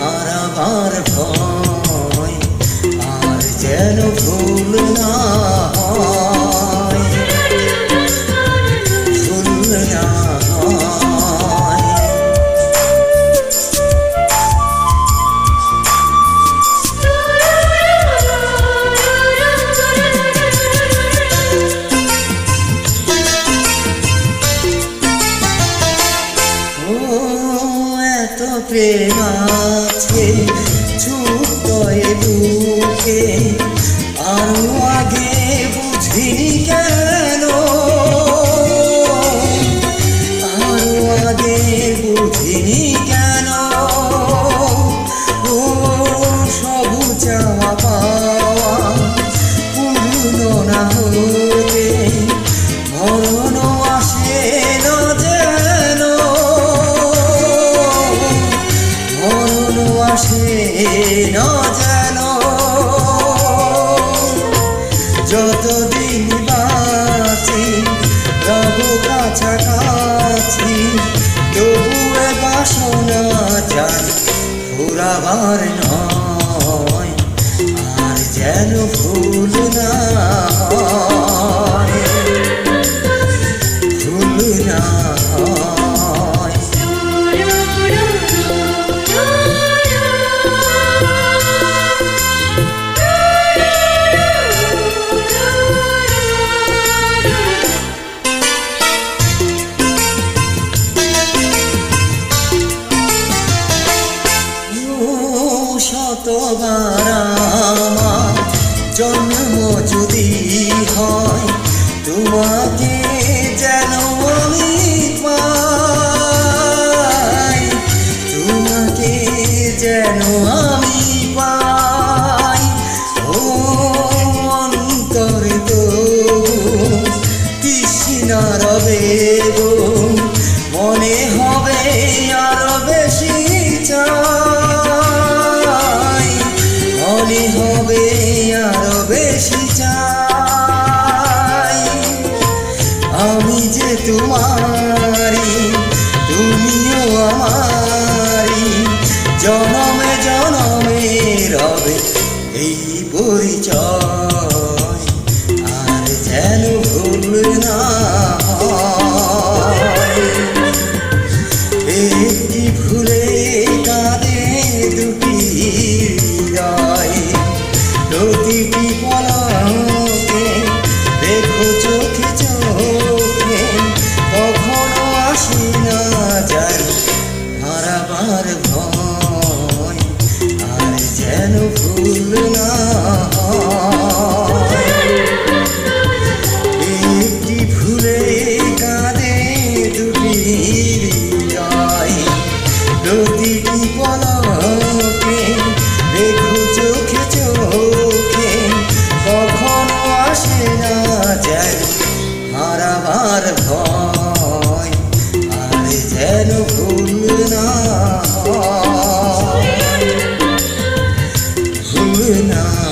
হারাবার ভয় আর যেন ভুল না এত প্রেম আছে বুকে আরও আগে যতদিন বাঁচি রব কাছাকাছি তবুয়ে বাসনা চাই ফুরাবার নয়, আর যেন ভুল না ভুল না হয়। শতবার আমার জন্ম যদি হয়, তোমাকে যেন আমি পাই, তোমাকে যেন আমি পাই। ও অন্তরে তো তৃষ্ণা রবে আমি যে তোমারি তুমিও আমারি। জনমে জনমে রবে এই পরিচয়। হারাবার ভয় আর যেন ভুল না ভুল না